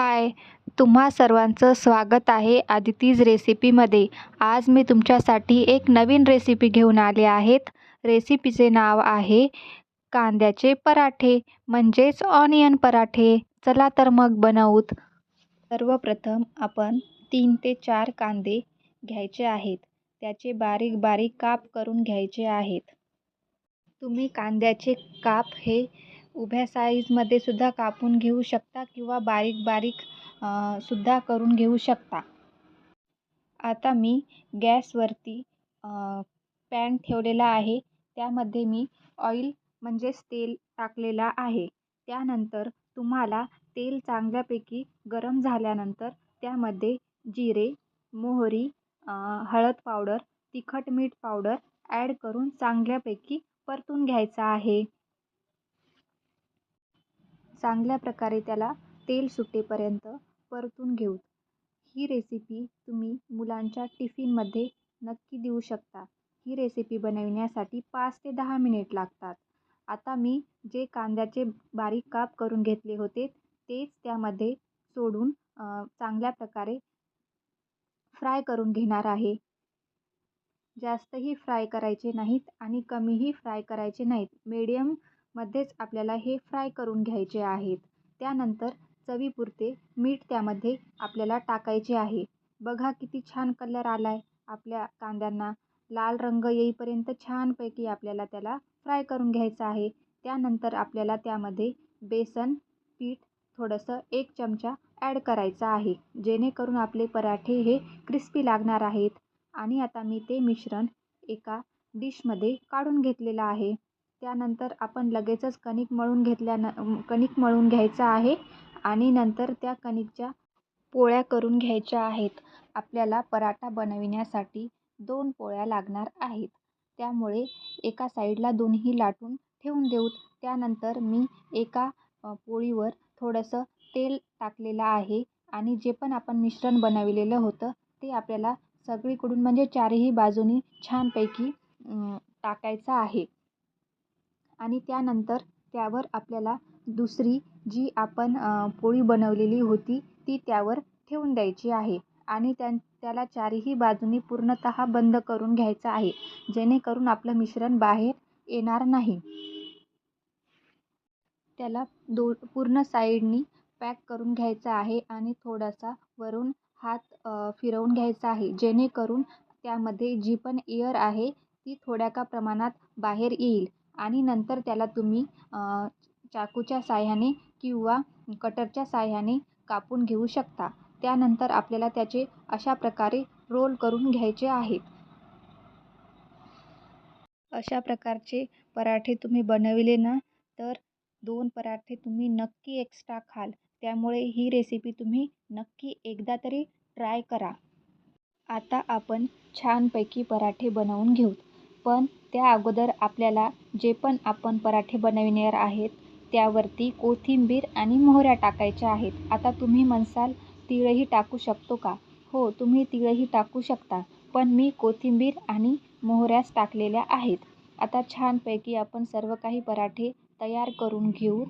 हाय तुम्हा सर्वांचं स्वागत आहे आदितीज रेसिपीमध्ये. आज मी तुमच्यासाठी एक नवीन रेसिपी घेऊन आले आहेत. रेसिपीचे नाव आहे कांद्याचे पराठे म्हणजेच ऑनियन पराठे. चला तर मग बनवूत. सर्वप्रथम आपण तीन ते चार कांदे घ्यायचे आहेत. त्याचे बारीक बारीक काप करून घ्यायचे आहेत. तुम्ही कांद्याचे काप हे उभ्या साईजमध्ये सुद्धा कापून घेऊ शकता किंवा बारीक बारीक सुद्धा करून घेऊ शकता. आता मी गॅसवरती पॅन ठेवलेला आहे. त्यामध्ये मी ऑइल म्हणजेच तेल टाकलेला आहे. त्यानंतर तुम्हाला तेल चांगल्यापैकी गरम झाल्यानंतर त्यामध्ये जिरे मोहरी हळद पावडर तिखट मीठ पावडर ॲड करून चांगल्यापैकी परतून घ्यायचा आहे. चांगल्या प्रकारे त्याला तेल सुटेपर्यंत परतून घेऊ. ही रेसिपी तुम्ही मुलांच्या टिफिनमध्ये नक्की देऊ शकता. ही रेसिपी बनविण्यासाठी पाच ते दहा मिनिट लागतात. आता मी जे कांद्याचे बारीक काप करून घेतले होते तेच त्यामध्ये सोडून चांगल्या प्रकारे फ्राय करून घेणार आहे. जास्तही फ्राय करायचे नाहीत आणि कमीही फ्राय करायचे नाहीत. मीडियम मध्येच आपल्याला हे फ्राय करून घ्यायचे आहेत. त्यानंतर चवीपुरते मीठ त्यामध्ये आपल्याला टाकायचे आहे. बघा किती छान कलर आला आहे आपल्या कांद्यांना लाल रंग येईपर्यंत छानपैकी आपल्याला त्याला फ्राय करून घ्यायचं आहे. त्यानंतर आपल्याला त्यामध्ये बेसन पीठ थोडंसं एक चमचा ॲड करायचा आहे. जेणेकरून आपले पराठे हे क्रिस्पी लागणार आहेत. आणि आता मी ते मिश्रण एका डिशमध्ये काढून घेतलेलं आहे. त्यानंतर आपण लगेचच कणिक मळून घेतल्यान कणिक मळून घ्यायचं आहे आणि नंतर त्या कणिकच्या पोळ्या करून घ्यायच्या आहेत. आपल्याला पराठा बनविण्यासाठी दोन पोळ्या लागणार आहेत. त्यामुळे एका साईडला दोन्ही लाटून ठेवून देऊत त्यानंतर मी एका पोळीवर थोडंसं तेल टाकलेलं आहे आणि जे पण आपण मिश्रण बनविलेलं होतं ते आपल्याला सगळीकडून म्हणजे चारही बाजूनी छानपैकी टाकायचं आहे. आणि त्यानंतर त्यावर आपल्याला दुसरी जी आपण पोळी बनवलेली होती ती त्यावर ठेवून द्यायची आहे. आणि त्या त्याला चारही बाजूनी पूर्णतः बंद करून घ्यायचं आहे. जेणेकरून आपलं मिश्रण बाहेर येणार नाही. त्याला दो पूर्ण साईडनी पॅक करून घ्यायचा आहे आणि थोडासा वरून हात फिरवून घ्यायचा आहे. जेणेकरून त्यामध्ये जी पण एअर आहे ती थोड्या का प्रमाणात बाहेर येईल. आणि नंतर त्याला तुम्ही चाकूच्या साह्याने किंवा कटरच्या साह्याने कापून घेऊ शकता. त्यानंतर आपल्याला त्याचे अशा प्रकारे रोल करून घ्यायचे आहेत. अशा प्रकारचे पराठे तुम्ही बनविले ना तर दोन पराठे तुम्ही नक्की एक्स्ट्रा खाल. त्यामुळे ही रेसिपी तुम्ही नक्की एकदा तरी ट्राय करा. आता आपण छानपैकी पराठे बनवून घेऊ. पण त्या अगोदर आपल्याला जे पण आपण पराठे बनविणार आहेत त्यावरती कोथिंबीर आणि मोहऱ्या टाकायच्या आहेत. आता तुम्ही म्हणसाल तिळही टाकू शकतो का? हो तुम्ही तिळही टाकू शकता पण मी कोथिंबीर आणि मोहऱ्याच टाकलेल्या आहेत. आता छानपैकी आपण सर्व काही पराठे तयार करून घेऊ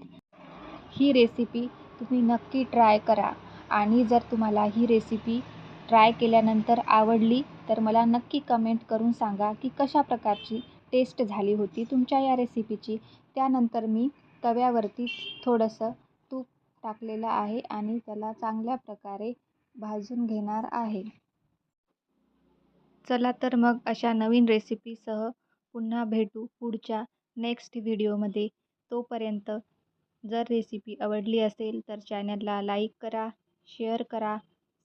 ही रेसिपी तुम्ही नक्की ट्राय करा. आणि जर तुम्हाला ही रेसिपी ट्राय केल्यानंतर आवडली तर मला नक्की कमेंट करून सांगा की कशा प्रकारची टेस्ट झाली होती तुमच्या या रेसिपीची त्यानंतर मी तव्यावरती थोडंसं तूप टाकलेलं आहे आणि त्याला चांगल्या प्रकारे भाजून घेणार आहे. चला तर मग अशा नवीन रेसिपीसह पुन्हा भेटू पुढच्या नेक्स्ट व्हिडिओमध्ये तोपर्यंत जर रेसिपी आवडली असेल तर चॅनलला लाईक करा शेअर करा